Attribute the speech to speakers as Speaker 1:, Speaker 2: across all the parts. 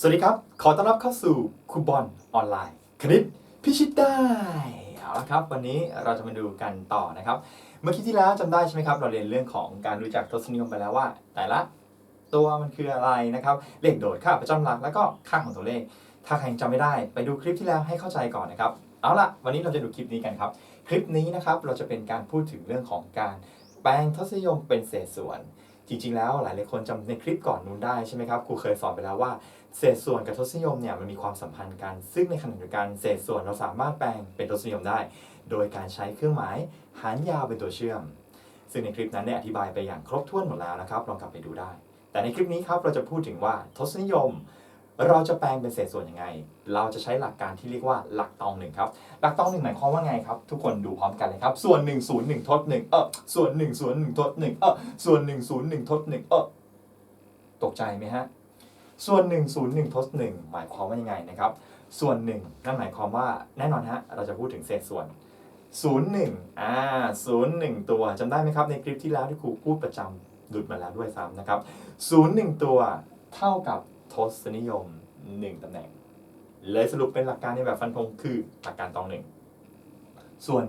Speaker 1: สวัสดีครับ ขอต้อนรับเข้าสู่คูบอลออนไลน์คณิตพิชิตได้ เอาละครับ วันนี้เราจะมาดูกันต่อนะครับ เมื่อกี้ที่แล้วจำได้ใช่ไหมครับ เราเรียนเรื่องของการรู้จักทศนิยมไปแล้วว่า แต่ละตัวมันคืออะไรนะครับ เลขโดดค่าประจำหลักแล้วก็ค่าของตัวเลข ถ้าใครยังจำไม่ได้ไปดูคลิปที่แล้วให้เข้าใจก่อนนะครับ เอาละวันนี้เราจะดูคลิปนี้กันครับ คลิปนี้นะครับเราจะเป็นการพูดถึงเรื่องของการแปลงทศนิยมเป็นเศษส่วน จริงๆแล้วหลายหลายคนจำในคลิปก่อนนู้นได้ใช่ไหมครับครูเคยสอนไปแล้วว่าเศษส่วนกับทศนิยมเนี่ยมันมีความสัมพันธ์กัน ซึ่งในขณะเดียวกันเศษส่วนเราสามารถแปลงเป็นทศนิยมได้ โดยการใช้เครื่องหมายหารยาวเป็นตัวเชื่อม ซึ่งในคลิปนั้นได้อธิบายไปอย่างครบถ้วนหมดแล้วนะครับลองกลับไปดูได้ แต่ในคลิปนี้ครับเราจะพูดถึงว่าทศนิยม เราจะแปลงเป็นเศษส่วนยังไง เราจะใช้หลักการที่เรียกว่าหลักตองหนึ่งครับ หลักตองหนึ่งหมายความว่าไงครับ ทุกคนดูพร้อมกันเลยครับ ส่วน1 0 1ทด1เออส่วน1 0 1ทด1เออส่วน1 0 1ทด1เออตกใจไหมฮะ ส่วน 1 0 1ทด1หมายความว่ายังไงนะครับ ส่วน 1 นั่นหมายความว่าแน่นอนฮะ เราจะพูดถึงเศษส่วน0 1อ่า0 1 ตัวจำได้ไหมครับ ในคลิปที่แล้วที่ครูพูดประจำหลุดมาแล้วด้วยซ้ำนะครับ0 1 ตัวเท่ากับ ทศนิยม 1 ตำแหน่ง เลยสรุปเป็นหลักการในแบบฟันธงคือหลักการตองหนึ่งส่วน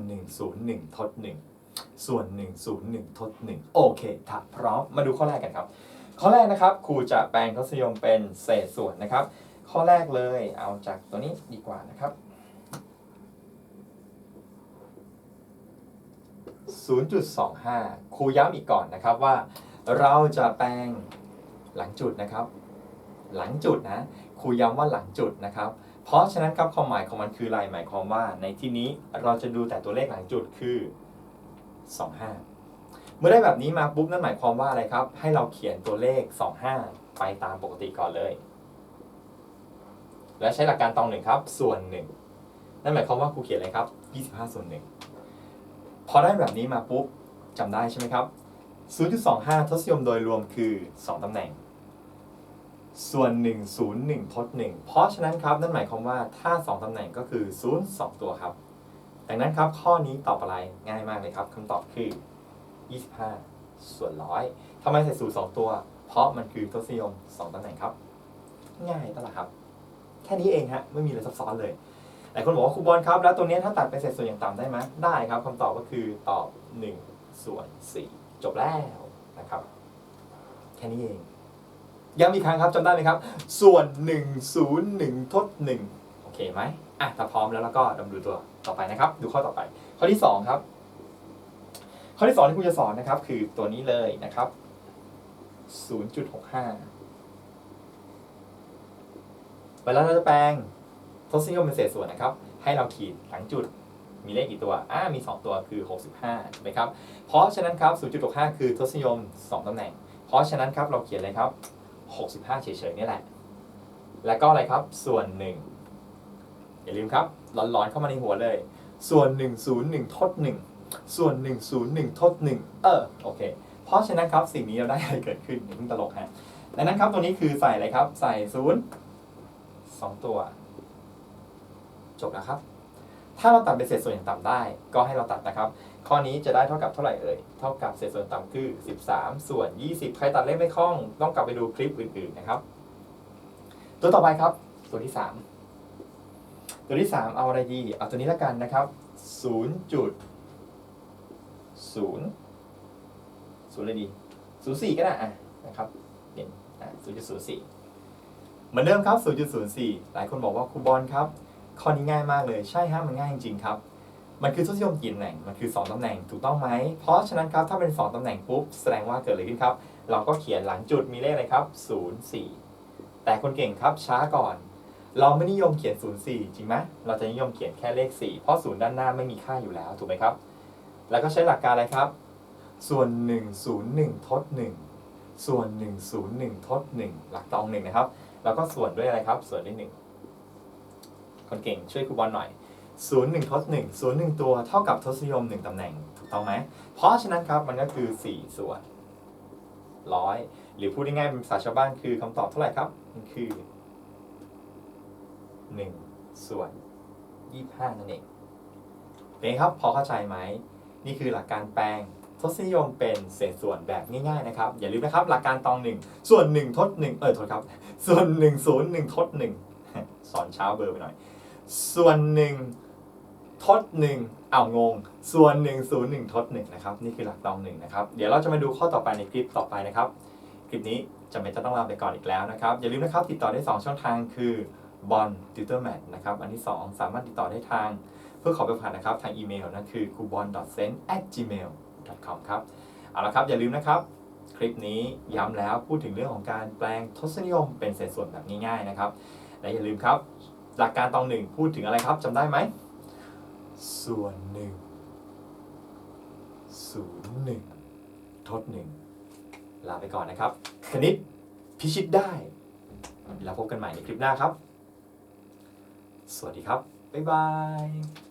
Speaker 1: 101 ทด 1 ส่วน 101 ทด 1 โอเคถ้าพร้อมมาดูข้อแรกกันครับ ข้อแรกนะครับครูจะแปลงทศนิยมเป็นเศษส่วนนะครับ ข้อแรกเลยเอาจากตัวนี้ดีกว่านะครับ 0.25 ครูย้ำอีกก่อนนะครับว่า เราจะแปลงหลังจุดนะครับ หลังจุดนะครูย้ำว่าหลังจุดนะครับ เพราะฉะนั้นครับความหมายของมันคืออะไรหมายความว่า ในที่นี้เราจะดูแต่ตัวเลขหลังจุดคือ 25 เมื่อได้แบบนี้มาปุ๊บนั่นหมายความว่าอะไรครับ ให้เราเขียนตัวเลข 25 ไปตามปกติก่อนเลย และใช้หลักการตองหนึ่งครับ ส่วนหนึ่งนั่นหมายความว่าครูเขียนอะไรครับ 25 ส่วนหนึ่งพอได้แบบนี้มาปุ๊บจำได้ใช่ไหมครับ0.25ทศนิยมโดยรวมคือ 2ตำแหน่ง ส่วน 101 ทด 1 เพราะฉะนั้นครับ นั่นหมายความว่าถ้า 2 ตำแหน่งก็คือ 0 2 ตัวครับ ดังนั้นครับข้อนี้ตอบอะไรง่ายมากเลยครับคำตอบคือ 25 ส่วนร้อยทำไมใส่สูตร2ตัว เพราะมันคือทศนิยม 2 ตำแหน่งครับ ง่ายตั้งแต่ครับ แค่นี้เองฮะไม่มีอะไรซับซ้อนเลยหลายคนบอกว่าครูบอลครับ แล้วตัวนี้ถ้าตัดเป็นเศษส่วนอย่างต่ำได้ไหมได้ครับคำตอบก็คือตอบ 1 ส่วน 4 จบแล้วนะครับ แค่นี้เอง ย้ำอีกครั้งครับจำได้ไหมครับ ส่วน 101 ทด 1 โอเคไหมอะถ้าพร้อมแล้วแล้วก็ดำดูตัวต่อไปนะครับ ดูข้อต่อไป ข้อที่ 2 ครับ ข้อที่ 2 ที่ครูจะสอนนะครับ คือตัวนี้เลยนะครับ 0.65เวลาเราจะแปลงทศนิยมเป็นเศษส่วนนะครับ ให้เราขีดหลังจุดมีเลขกี่ตัว อ่า มี 2 ตัวคือ 65ถูกไหมครับ เพราะฉะนั้นครับ 0.65 คือทศนิยม 2 ตำแหน่ง เพราะฉะนั้นครับ เราเขียนเลยครับ 65 เฉยๆนี่แหละ แล้วก็อะไรครับ ส่วน 1 อย่าลืมครับ ร้อนๆเข้ามาในหัวเลย ส่วน 101 ทด 1 ส่วน 101 ทด 1 เออ โอเค เพราะฉะนั้นครับ สิ่งนี้เราได้อะไรเกิดขึ้นอย่าเพิ่งตลกฮะดังนั้นครับตัวนี้คือใส่อะไรครับ ใส่ศูนย์สองตัว จบแล้วครับ ถ้าเราตัดเป็นเศษส่วนอย่างต่ำได้ ก็ให้เราตัดนะครับ ข้อนี้จะได้เท่ากับเท่าไหร่เอ่ย เท่ากับเศษส่วนต่ำคือ 13 ส่วน 20 ใครตัดเลขไม่คล่อง ต้องกลับไปดูคลิปอื่นๆนะครับ ตัวต่อไปครับ ตัวที่ 3 ตัวที่ 3 เอาอะไรดี เอาตัวนี้ละกันนะครับ 0 จุด 0 0เลยดี 04 ก็ได้อะนะครับเปลี่ยน0.04 เหมือนเดิมครับ 0.04 หลายคนบอกว่าครูบอลครับ ข้อนี้ง่ายมากเลยใช่ฮะมันง่ายจริงๆครับ มันคือทศนิยมกี่ตำแหน่งมันคือ 2ตำแหน่งถูกต้องไหม เพราะฉะนั้นครับถ้าเป็น 2ตำแหน่งปุ๊บแสดงว่าเกิดอะไรขึ้นครับ เราก็เขียนหลังจุดมีเลขอะไรครับ 04 แต่คนเก่งครับช้าก่อน เราไม่นิยมเขียน 04 จริงไหมเราจะนิยมเขียนแค่เลข 4 เพราะศูนย์ด้านหน้าไม่มีค่าอยู่แล้วถูกไหมครับ แล้วก็ใช้หลักการอะไรครับ ส่วน 101ทด1ส่วน 101ทด1หลักตองหนึ่งนะครับ แล้วก็ส่วนด้วยอะไรครับ ส่วนด้วยหนึ่ง คนเก่งช่วยครูบอลหน่อย 0 1ทด1 0 1 ตัวเท่ากับทศนิยม 1 ตำแหน่งถูกต้องไหม เพราะฉะนั้นครับมันก็คือ 4 ส่วนร้อยหรือพูดง่ายๆเป็นภาษาชาวบ้านคือคำตอบเท่าไหร่ครับมันคือ 1 ส่วน 25นั่นเองเป็นครับพอเข้าใจไหม นี่คือหลักการแปลงทศนิยมเป็นเศษส่วนแบบง่ายๆนะครับ อย่าลืมนะครับหลักการตองหนึ่งส่วน1ทด1เออโทษครับ ส่วน1 0 1ทด1สอนเช้าเบอร์ไปหน่อย ส่วน1ทด1อ้าวงง ส่วน 1 0 1 ทด1นะครับ นี่คือหลักตองหนึ่งนะครับ เดี๋ยวเราจะมาดูข้อต่อไปในคลิปต่อไปนะครับ คลิปนี้จำเป็นจะต้องลาไปก่อนอีกแล้วนะครับ อย่าลืมนะครับ ติดต่อได้ 2 ช่องทางคือบอลติวเตอร์แมทนะครับ อันที่ 2 สามารถติดต่อได้ทาง เพื่อขอไปผ่านนะครับ ทางอีเมลนั่นคือ k u b o n s e n at gmail com ครับ เอาละครับ อย่าลืมนะครับ คลิปนี้ย้ำแล้วพูดถึงเรื่องของการแปลงทศนิยมเป็นเศษส่วนแบบง่ายๆนะครับ และอย่าลืมครับ หลักการตองหนึ่งพูดถึงอะไรครับจำได้ไหม ส่วนหนึ่งศูนย์หนึ่งทดหนึ่งลาไปก่อนนะครับคณิตพิชิตได้ แล้วพบกันใหม่ในคลิปหน้าครับ สวัสดีครับ บ๊ายบาย